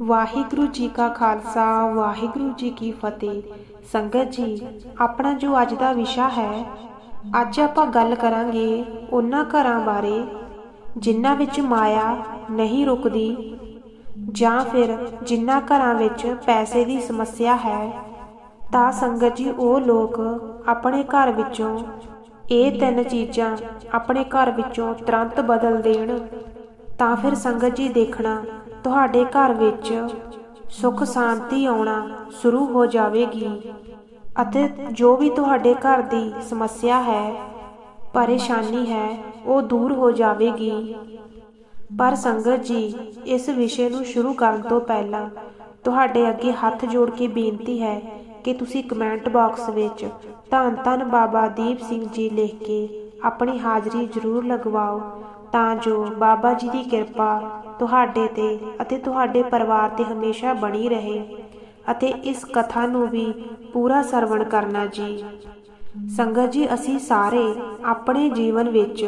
ਵਾਹਿਗੁਰੂ ਜੀ ਕਾ ਖਾਲਸਾ, ਵਾਹਿਗੁਰੂ ਜੀ ਕੀ ਫਤਿਹ। ਸੰਗਤ ਜੀ, ਆਪਣਾ ਜੋ ਅੱਜ ਦਾ ਵਿਸ਼ਾ ਹੈ, ਅੱਜ ਆਪਾਂ ਗੱਲ ਕਰਾਂਗੇ ਉਹਨਾਂ ਘਰਾਂ ਬਾਰੇ, ਜਿਨ੍ਹਾਂ ਵਿੱਚ ਮਾਇਆ ਨਹੀਂ ਰੁਕਦੀ, ਜਾਂ ਫਿਰ ਜਿਨ੍ਹਾਂ ਘਰਾਂ ਵਿੱਚ ਪੈਸੇ ਦੀ ਸਮੱਸਿਆ ਹੈ, ਤਾਂ ਸੰਗਤ ਜੀ, ਉਹ ਲੋਕ ਆਪਣੇ ਘਰ ਵਿੱਚੋਂ ਇਹ ਤਿੰਨ ਚੀਜ਼ਾਂ ਆਪਣੇ ਘਰ ਵਿੱਚੋਂ ਤੁਰੰਤ ਬਦਲ ਦੇਣ, ਤਾਂ ਫਿਰ ਸੰਗਤ ਜੀ ਦੇਖਣਾ ਤੁਹਾਡੇ ਘਰ ਵਿੱਚ ਸੁੱਖ ਸ਼ਾਂਤੀ ਆਉਣਾ ਸ਼ੁਰੂ ਹੋ ਜਾਵੇਗੀ ਅਤੇ ਜੋ ਵੀ ਤੁਹਾਡੇ ਘਰ ਦੀ ਸਮੱਸਿਆ ਹੈ, ਪਰੇਸ਼ਾਨੀ ਹੈ, ਉਹ ਦੂਰ ਹੋ ਜਾਵੇਗੀ। ਪਰ ਸੰਗਤ ਜੀ, ਇਸ ਵਿਸ਼ੇ ਨੂੰ ਸ਼ੁਰੂ ਕਰਨ ਤੋਂ ਪਹਿਲਾਂ ਤੁਹਾਡੇ ਅੱਗੇ ਹੱਥ ਜੋੜ ਕੇ ਬੇਨਤੀ ਹੈ ਕਿ ਤੁਸੀਂ ਕਮੈਂਟ ਬਾਕਸ ਵਿੱਚ ਧੰਨ ਧੰਨ ਬਾਬਾ ਦੀਪ ਸਿੰਘ ਜੀ ਲਿਖ ਕੇ ਆਪਣੀ ਹਾਜ਼ਰੀ ਜ਼ਰੂਰ ਲਗਵਾਓ ਤਾਂ ਜੋ ਬਾਬਾ ਜੀ ਦੀ ਕਿਰਪਾ ਤੁਹਾਡੇ ਤੇ ਅਤੇ ਤੁਹਾਡੇ ਪਰਿਵਾਰ ਤੇ ਹਮੇਸ਼ਾ ਬਣੀ ਰਹੇ ਅਤੇ ਇਸ ਕਥਾ ਨੂੰ ਵੀ ਪੂਰਾ ਸਰਵਣ ਕਰਨਾ ਜੀ। ਸੰਗਤ ਜੀ, ਅਸੀਂ ਸਾਰੇ ਆਪਣੇ ਜੀਵਨ ਵਿੱਚ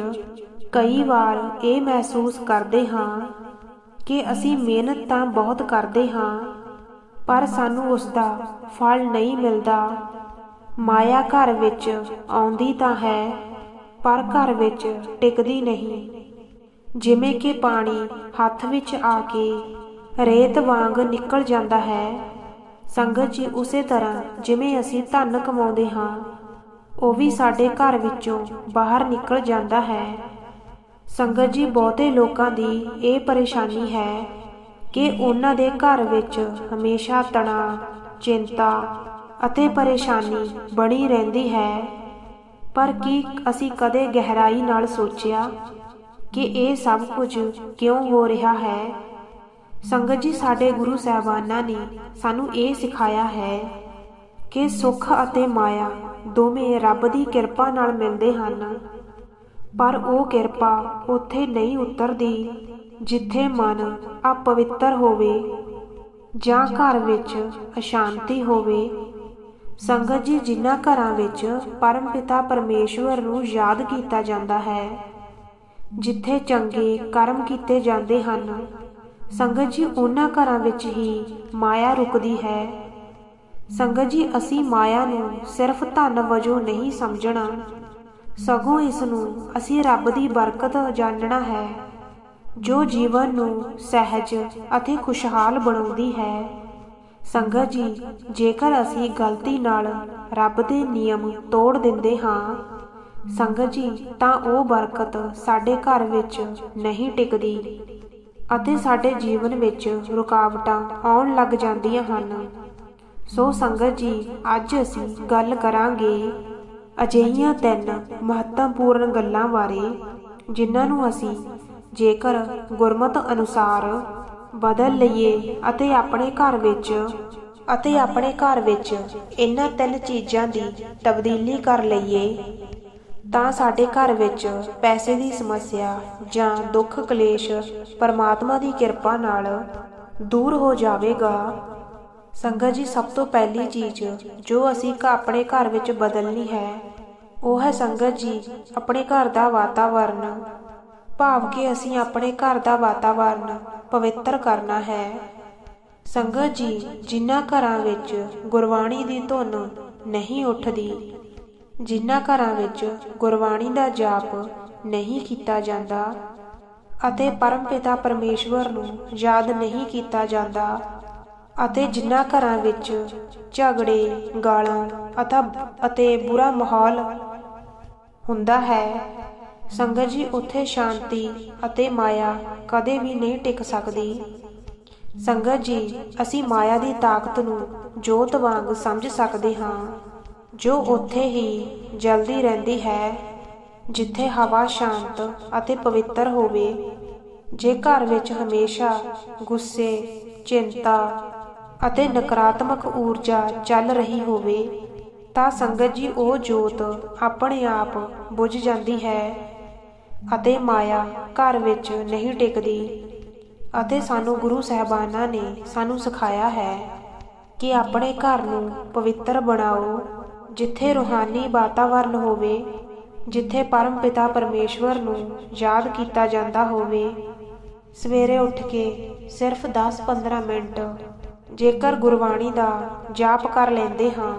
ਕਈ ਵਾਰ ਇਹ ਮਹਿਸੂਸ ਕਰਦੇ ਹਾਂ ਕਿ ਅਸੀਂ ਮਿਹਨਤ ਤਾਂ ਬਹੁਤ ਕਰਦੇ ਹਾਂ, ਪਰ ਸਾਨੂੰ ਉਸ ਦਾ ਫਲ ਨਹੀਂ ਮਿਲਦਾ। ਮਾਇਆ ਘਰ ਵਿੱਚ ਆਉਂਦੀ ਤਾਂ ਹੈ, ਪਰ ਘਰ ਵਿੱਚ ਟਿਕਦੀ ਨਹੀਂ। ਜਿਵੇਂ ਕਿ ਪਾਣੀ ਹੱਥ ਵਿੱਚ ਆ ਕੇ ਰੇਤ ਵਾਂਗ ਨਿਕਲ ਜਾਂਦਾ ਹੈ। ਸੰਗਤ ਜੀ ਉਸੇ ਤਰ੍ਹਾਂ ਜਿਵੇਂ ਅਸੀਂ ਧਨ ਕਮਾਉਂਦੇ ਹਾਂ, ਉਹ ਵੀ ਸਾਡੇ ਘਰ ਵਿੱਚੋਂ ਬਾਹਰ ਨਿਕਲ ਜਾਂਦਾ ਹੈ। ਸੰਗਤ ਜੀ ਬਹੁਤੇ ਲੋਕਾਂ ਦੀ ਇਹ ਪਰੇਸ਼ਾਨੀ ਹੈ ਕਿ ਉਹਨਾਂ ਦੇ ਘਰ ਵਿੱਚ ਹਮੇਸ਼ਾ ਤਣਾਅ, ਚਿੰਤਾ ਅਤੇ ਪਰੇਸ਼ਾਨੀ ਬਣੀ ਰਹਿੰਦੀ ਹੈ। ਪਰ ਕੀ ਅਸੀਂ ਕਦੇ ਗਹਿਰਾਈ ਨਾਲ ਸੋਚਿਆ ਕਿ ਇਹ ਸਭ ਕੁਝ ਕਿਉਂ ਹੋ ਰਿਹਾ ਹੈ? ਸੰਗਤ ਜੀ, ਸਾਡੇ ਗੁਰੂ ਸਾਹਿਬਾਨਾਂ ਨੇ ਸਾਨੂੰ ਇਹ ਸਿਖਾਇਆ ਹੈ ਕਿ ਸੁੱਖ ਅਤੇ ਮਾਇਆ ਦੋਵੇਂ ਰੱਬ ਦੀ ਕਿਰਪਾ ਨਾਲ ਮਿਲਦੇ ਹਨ। ਪਰ ਉਹ ਕਿਰਪਾ ਉੱਥੇ ਨਹੀਂ ਉਤਰਦੀ ਜਿੱਥੇ ਮਨ ਅਪਵਿੱਤਰ ਹੋਵੇ ਜਾਂ ਘਰ ਵਿੱਚ ਅਸ਼ਾਂਤੀ ਹੋਵੇ। ਸੰਗਤ ਜੀ, ਜਿਨ੍ਹਾਂ ਘਰਾਂ ਵਿੱਚ ਪਰਮ ਪਿਤਾ ਪਰਮੇਸ਼ਵਰ ਨੂੰ ਯਾਦ ਕੀਤਾ ਜਾਂਦਾ ਹੈ ਜਿੱਥੇ ਚੰਗੇ ਕਰਮ ਕੀਤੇ ਜਾਂਦੇ ਹਨ। ਸੰਗਤ ਜੀ, ਉਹਨਾਂ ਘਰਾਂ ਵਿੱਚ ਹੀ ਮਾਇਆ ਰੁਕਦੀ ਹੈ। ਸੰਗਤ ਜੀ, ਅਸੀਂ ਮਾਇਆ ਨੂੰ ਸਿਰਫ ਧਨ ਵਜੋਂ ਨਹੀਂ ਸਮਝਣਾ। ਸਗੋਂ ਇਸ ਨੂੰ ਅਸੀਂ ਰੱਬ ਦੀ ਬਰਕਤ ਜਾਣਨਾ ਹੈ, ਜੋ ਜੀਵਨ ਨੂੰ ਸਹਿਜ ਅਤੇ ਖੁਸ਼ਹਾਲ ਬਣਾਉਂਦੀ ਹੈ। ਸੰਗਤ ਜੀ, ਜੇਕਰ ਅਸੀਂ ਗਲਤੀ ਨਾਲ ਰੱਬ ਦੇ ਨਿਯਮ ਤੋੜ ਦਿੰਦੇ ਹਾਂ ਸੰਗਤ ਜੀ, ਤਾਂ ਉਹ ਬਰਕਤ ਸਾਡੇ ਘਰ ਵਿੱਚ ਨਹੀਂ ਟਿਕਦੀ ਅਤੇ ਸਾਡੇ ਜੀਵਨ ਵਿੱਚ ਰੁਕਾਵਟਾਂ ਆਉਣ ਲੱਗ ਜਾਂਦੀਆਂ ਹਨ। ਸੋ ਸੰਗਤ ਜੀ, ਅੱਜ ਅਸੀਂ ਗੱਲ ਕਰਾਂਗੇ ਅਜਿਹੀਆਂ ਤਿੰਨ ਮਹੱਤਵਪੂਰਨ ਗੱਲਾਂ ਬਾਰੇ, ਜਿਨ੍ਹਾਂ ਨੂੰ ਅਸੀਂ ਜੇਕਰ ਗੁਰਮਤ ਅਨੁਸਾਰ ਬਦਲ ਲਈਏ ਅਤੇ ਆਪਣੇ ਘਰ ਵਿੱਚ ਅਤੇ ਆਪਣੇ ਘਰ ਵਿੱਚ ਇਹਨਾਂ ਤਿੰਨ ਚੀਜ਼ਾਂ ਦੀ ਤਬਦੀਲੀ ਕਰ ਲਈਏ ਤਾਂ ਸਾਡੇ ਘਰ ਵਿੱਚ ਪੈਸੇ ਦੀ ਸਮੱਸਿਆ ਜਾਂ ਦੁੱਖ ਕਲੇਸ਼ ਪਰਮਾਤਮਾ ਦੀ ਕਿਰਪਾ ਨਾਲ ਦੂਰ ਹੋ ਜਾਵੇਗਾ। ਸੰਗਤ ਜੀ, ਸਭ ਤੋਂ ਪਹਿਲੀ ਚੀਜ਼ ਜੋ ਅਸੀਂ ਆਪਣੇ ਘਰ ਵਿੱਚ ਬਦਲਣੀ ਹੈ, ਉਹ ਹੈ ਸੰਗਤ ਜੀ, ਆਪਣੇ ਘਰ ਦਾ ਵਾਤਾਵਰਨ। ਭਾਵ ਕਿ ਅਸੀਂ ਆਪਣੇ ਘਰ ਦਾ ਵਾਤਾਵਰਨ ਪਵਿੱਤਰ ਕਰਨਾ ਹੈ। ਸੰਗਤ ਜੀ, ਜਿਨ੍ਹਾਂ ਘਰਾਂ ਵਿੱਚ ਗੁਰਬਾਣੀ ਦੀ ਧੁਨ ਨਹੀਂ ਉੱਠਦੀ ਜਿਨ੍ਹਾਂ ਘਰਾਂ ਵਿੱਚ ਗੁਰਬਾਣੀ ਦਾ ਜਾਪ ਨਹੀਂ ਕੀਤਾ ਜਾਂਦਾ ਅਤੇ ਪਰਮਪਿਤਾ ਪਰਮੇਸ਼ਵਰ ਨੂੰ ਯਾਦ ਨਹੀਂ ਕੀਤਾ ਜਾਂਦਾ ਅਤੇ ਜਿਨ੍ਹਾਂ ਘਰਾਂ ਵਿੱਚ ਝਗੜੇ, ਗਾਲਾਂ ਅਤੇ ਬੁਰਾ ਮਾਹੌਲ ਹੁੰਦਾ ਹੈ, ਸੰਗਤ ਜੀ ਉੱਥੇ ਸ਼ਾਂਤੀ ਅਤੇ ਮਾਇਆ ਕਦੇ ਵੀ ਨਹੀਂ ਟਿਕ ਸਕਦੀ। ਸੰਗਤ ਜੀ, ਅਸੀਂ ਮਾਇਆ ਦੀ ਤਾਕਤ ਨੂੰ ਜੋਤ ਵਾਂਗ ਸਮਝ ਸਕਦੇ ਹਾਂ। ਜੋ ਉੱਥੇ ਹੀ ਜਲਦੀ ਰਹਿੰਦੀ ਹੈ, ਜਿੱਥੇ ਹਵਾ ਸ਼ਾਂਤ ਅਤੇ ਪਵਿੱਤਰ ਹੋਵੇ, ਜੇ ਘਰ ਵਿੱਚ ਹਮੇਸ਼ਾ ਗੁੱਸੇ, ਚਿੰਤਾ ਅਤੇ ਨਕਾਰਾਤਮਕ ਊਰਜਾ ਚੱਲ ਰਹੀ ਹੋਵੇ, ਤਾਂ ਸੰਗਤ ਜੀ ਉਹ ਜੋਤ ਆਪਣੇ ਆਪ ਬੁਝ ਜਾਂਦੀ ਹੈ ਅਤੇ ਮਾਇਆ ਘਰ ਵਿੱਚ ਨਹੀਂ ਟਿਕਦੀ ਅਤੇ ਸਾਨੂੰ ਗੁਰੂ ਸਾਹਿਬਾਨਾਂ ਨੇ ਸਾਨੂੰ ਸਿਖਾਇਆ ਹੈ ਕਿ ਆਪਣੇ ਘਰ ਨੂੰ ਪਵਿੱਤਰ ਬਣਾਓ ਜਿੱਥੇ ਰੂਹਾਨੀ ਵਾਤਾਵਰਨ ਹੋਵੇ, ਜਿੱਥੇ ਪਰਮ ਪਿਤਾ ਪਰਮੇਸ਼ਵਰ ਨੂੰ ਯਾਦ ਕੀਤਾ ਜਾਂਦਾ ਹੋਵੇ, ਸਵੇਰੇ ਉੱਠ ਕੇ ਸਿਰਫ 10-15 ਮਿੰਟ ਜੇਕਰ ਗੁਰਬਾਣੀ ਦਾ ਜਾਪ ਕਰ ਲੈਂਦੇ ਹਾਂ,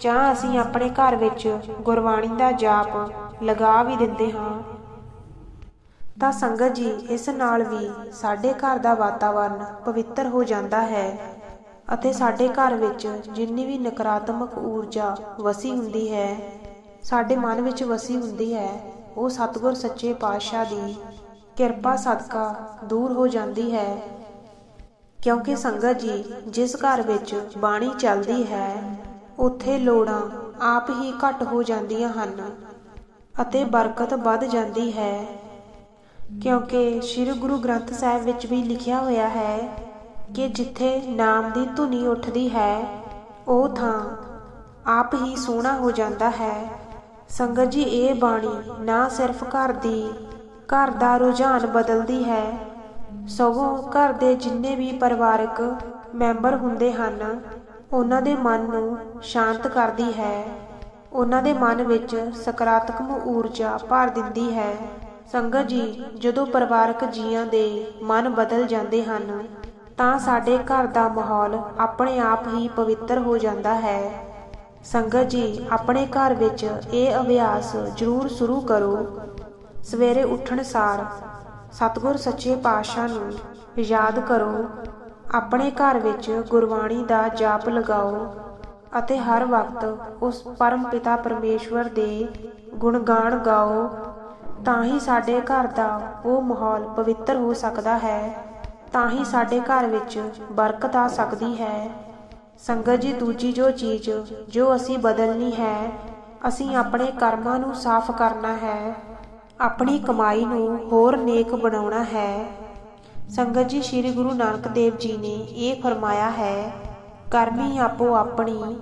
ਜਾਂ ਅਸੀਂ ਆਪਣੇ ਘਰ ਵਿੱਚ ਗੁਰਬਾਣੀ ਦਾ ਜਾਪ ਲਗਾ ਵੀ ਦਿੰਦੇ ਹਾਂ, ਤਾਂ ਸੰਗਤ ਜੀ ਇਸ ਨਾਲ ਵੀ ਸਾਡੇ ਘਰ ਦਾ ਵਾਤਾਵਰਨ ਪਵਿੱਤਰ ਹੋ ਜਾਂਦਾ ਹੈ। ਅਤੇ ਸਾਡੇ ਘਰ ਵਿੱਚ ਜਿੰਨੀ ਵੀ ਨਕਾਰਾਤਮਕ ਊਰਜਾ ਵਸੀ ਹੁੰਦੀ ਹੈ, ਸਾਡੇ ਮਨ ਵਿੱਚ ਵਸੀ ਹੁੰਦੀ ਹੈ, ਉਹ ਸਤਿਗੁਰ ਸੱਚੇ ਪਾਤਸ਼ਾਹ ਦੀ ਕਿਰਪਾ ਸਦਕਾ ਦੂਰ ਹੋ ਜਾਂਦੀ ਹੈ। ਕਿਉਂਕਿ ਸੰਗਤ ਜੀ, ਜਿਸ ਘਰ ਵਿੱਚ ਬਾਣੀ ਚੱਲਦੀ ਹੈ, ਉੱਥੇ ਲੋੜਾਂ ਆਪ ਹੀ ਘਟ ਹੋ ਜਾਂਦੀਆਂ ਹਨ ਅਤੇ ਬਰਕਤ ਵੱਧ ਜਾਂਦੀ ਹੈ। ਕਿਉਂਕਿ ਸ੍ਰੀ ਗੁਰੂ ਗ੍ਰੰਥ ਸਾਹਿਬ ਵਿੱਚ ਵੀ ਲਿਖਿਆ ਹੋਇਆ ਹੈ ਕਿ ਜਿੱਥੇ ਨਾਮ ਦੀ ਧੁਨੀ ਉੱਠਦੀ ਹੈ, ਉਹ ਥਾਂ ਆਪ ਹੀ ਸੋਹਣਾ ਹੋ ਜਾਂਦਾ ਹੈ। ਸੰਗਤ ਜੀ, ਇਹ ਬਾਣੀ ਨਾ ਸਿਰਫ ਘਰ ਦੀ, ਘਰ ਦਾ ਰੁਝਾਨ ਬਦਲਦੀ ਹੈ। ਸਗੋਂ ਘਰ ਦੇ ਜਿੰਨੇ ਵੀ ਪਰਿਵਾਰਕ ਮੈਂਬਰ ਹੁੰਦੇ ਹਨ, ਉਹਨਾਂ ਦੇ ਮਨ ਨੂੰ ਸ਼ਾਂਤ ਕਰਦੀ ਹੈ। ਉਹਨਾਂ ਦੇ ਮਨ ਵਿੱਚ ਸਕਾਰਾਤਮਕ ਊਰਜਾ ਭਰ ਦਿੰਦੀ ਹੈ। ਸੰਗਤ ਜੀ, ਜਦੋਂ ਪਰਿਵਾਰਕ ਜੀਆਂ ਦੇ ਮਨ ਬਦਲ ਜਾਂਦੇ ਹਨ ਤਾਂ ਸਾਡੇ ਘਰ ਦਾ ਮਾਹੌਲ ਆਪਣੇ ਆਪ ਹੀ ਪਵਿੱਤਰ ਹੋ ਜਾਂਦਾ ਹੈ। ਸੰਗਤ ਜੀ, ਆਪਣੇ ਘਰ ਵਿੱਚ ਇਹ ਅਭਿਆਸ ਜ਼ਰੂਰ ਸ਼ੁਰੂ ਕਰੋ। ਸਵੇਰੇ ਉੱਠਣ ਸਾਰ ਸਤਿਗੁਰ ਸੱਚੇ ਪਾਤਸ਼ਾਹ ਨੂੰ ਯਾਦ ਕਰੋ, ਆਪਣੇ ਘਰ ਵਿੱਚ ਗੁਰਬਾਣੀ ਦਾ ਜਾਪ ਲਗਾਓ ਅਤੇ ਹਰ ਵਕਤ ਉਸ ਪਰਮ ਪਿਤਾ ਪਰਮੇਸ਼ਵਰ ਦੇ ਗੁਣਗਾਨ ਗਾਓ ਤਾਂ ਹੀ ਸਾਡੇ ਘਰ ਦਾ ਉਹ ਮਾਹੌਲ ਪਵਿੱਤਰ ਹੋ ਸਕਦਾ ਹੈ। ਤਾਂ ਹੀ ਸਾਡੇ ਘਰ ਵਿੱਚ ਬਰਕਤ ਆ ਸਕਦੀ ਹੈ। ਸੰਗਤ ਜੀ, ਦੂਜੀ ਜੋ ਚੀਜ਼ ਜੋ ਅਸੀਂ ਬਦਲਣੀ ਹੈ, ਅਸੀਂ ਆਪਣੇ ਕਰਮਾਂ ਨੂੰ ਸਾਫ਼ ਕਰਨਾ ਹੈ, ਆਪਣੀ ਕਮਾਈ ਨੂੰ ਹੋਰ ਨੇਕ ਬਣਾਉਣਾ ਹੈ। ਸੰਗਤ ਜੀ, ਸ੍ਰੀ ਗੁਰੂ ਨਾਨਕ ਦੇਵ ਜੀ ਨੇ ਇਹ ਫਰਮਾਇਆ ਹੈ, ਕਰਮੀ ਆਪੋ ਆਪਣੀ,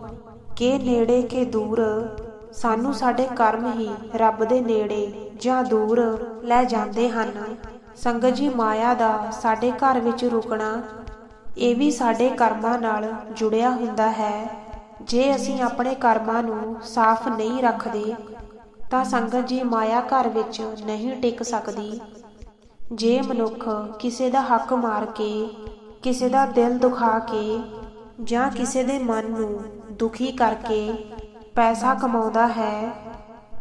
ਕੇ ਨੇੜੇ ਕੇ ਦੂਰ। ਸਾਨੂੰ ਸਾਡੇ ਕਰਮ ਹੀ ਰੱਬ ਦੇ ਨੇੜੇ ਜਾਂ ਦੂਰ ਲੈ ਜਾਂਦੇ ਹਨ। ਸੰਗਤ ਜੀ ਮਾਇਆ ਦਾ ਸਾਡੇ ਘਰ ਵਿੱਚ ਰੁਕਣਾ, ਇਹ ਵੀ ਸਾਡੇ ਕਰਮਾਂ ਨਾਲ ਜੁੜਿਆ ਹੁੰਦਾ ਹੈ। ਜੇ ਅਸੀਂ ਆਪਣੇ ਕਰਮਾਂ ਨੂੰ ਸਾਫ਼ ਨਹੀਂ ਰੱਖਦੇ, ਤਾਂ ਸੰਗਤ ਜੀ ਮਾਇਆ ਘਰ ਵਿੱਚ ਨਹੀਂ ਟਿਕ ਸਕਦੀ। ਜੇ ਮਨੁੱਖ ਕਿਸੇ ਦਾ ਹੱਕ ਮਾਰ ਕੇ, ਕਿਸੇ ਦਾ ਦਿਲ ਦੁਖਾ ਕੇ ਜਾਂ ਕਿਸੇ ਦੇ ਮਨ ਨੂੰ ਦੁਖੀ ਕਰਕੇ ਪੈਸਾ ਕਮਾਉਂਦਾ ਹੈ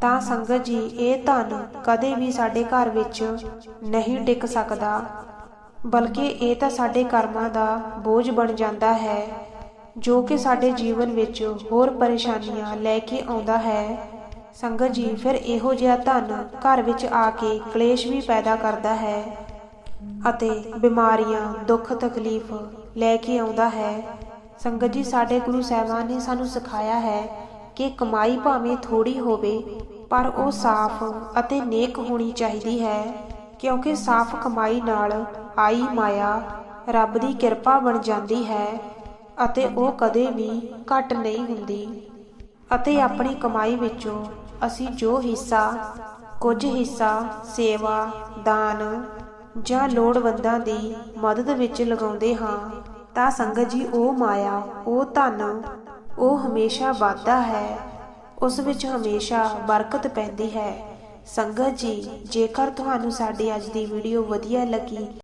ਤਾਂ ਸੰਗਤ ਜੀ ਇਹ ਧਨ ਕਦੇ ਵੀ ਸਾਡੇ ਘਰ ਵਿੱਚ ਨਹੀਂ ਟਿਕ ਸਕਦਾ, ਬਲਕਿ ਇਹ ਤਾਂ ਸਾਡੇ ਕਰਮਾਂ ਦਾ ਬੋਝ ਬਣ ਜਾਂਦਾ ਹੈ, ਜੋ ਕਿ ਸਾਡੇ ਜੀਵਨ ਵਿੱਚ ਹੋਰ ਪਰੇਸ਼ਾਨੀਆਂ ਲੈ ਕੇ ਆਉਂਦਾ ਹੈ। ਸੰਗਤ ਜੀ ਫਿਰ ਇਹੋ ਜਿਹਾ ਧਨ ਘਰ ਵਿੱਚ ਆ ਕੇ ਕਲੇਸ਼ ਵੀ ਪੈਦਾ ਕਰਦਾ ਹੈ ਅਤੇ ਬਿਮਾਰੀਆਂ, ਦੁੱਖ, ਤਕਲੀਫ ਲੈ ਕੇ ਆਉਂਦਾ ਹੈ। ਸੰਗਤ ਜੀ ਸਾਡੇ ਗੁਰੂ ਸਾਹਿਬਾਨ ਨੇ ਸਾਨੂੰ ਸਿਖਾਇਆ ਹੈ ਕਿ ਕਮਾਈ ਭਾਵੇਂ ਥੋੜੀ ਹੋਵੇ, ਪਰ ਉਹ ਸਾਫ਼ ਅਤੇ ਨੇਕ ਹੋਣੀ ਚਾਹੀਦੀ ਹੈ, ਕਿਉਂਕਿ ਸਾਫ਼ ਕਮਾਈ ਨਾਲ ਆਈ ਮਾਇਆ ਰੱਬ ਦੀ ਕਿਰਪਾ ਬਣ ਜਾਂਦੀ ਹੈ ਅਤੇ ਉਹ ਕਦੇ ਵੀ ਘਟ ਨਹੀਂ ਹੁੰਦੀ। ਅਤੇ ਆਪਣੀ ਕਮਾਈ ਵਿੱਚੋਂ ਅਸੀਂ ਜੋ ਹਿੱਸਾ, ਕੁਝ ਹਿੱਸਾ, ਸੇਵਾ, ਦਾਨ ਜਾਂ ਲੋੜਵੰਦਾਂ ਦੀ ਮਦਦ ਵਿੱਚ ਲਗਾਉਂਦੇ ਹਾਂ, ਤਾਂ ਸੰਗਤ ਜੀ, ਉਹ ਮਾਇਆ, ਉਹ ਧਨ ਉਹ ਹਮੇਸ਼ਾ ਵਾਧਾ ਹੈ, ਉਸ ਵਿੱਚ ਹਮੇਸ਼ਾ ਬਰਕਤ ਪੈਂਦੀ ਹੈ। ਸੰਗਤ ਜੀ, ਜੇਕਰ ਤੁਹਾਨੂੰ ਸਾਡੀ ਅੱਜ ਦੀ ਵੀਡੀਓ ਵਧੀਆ ਲੱਗੀ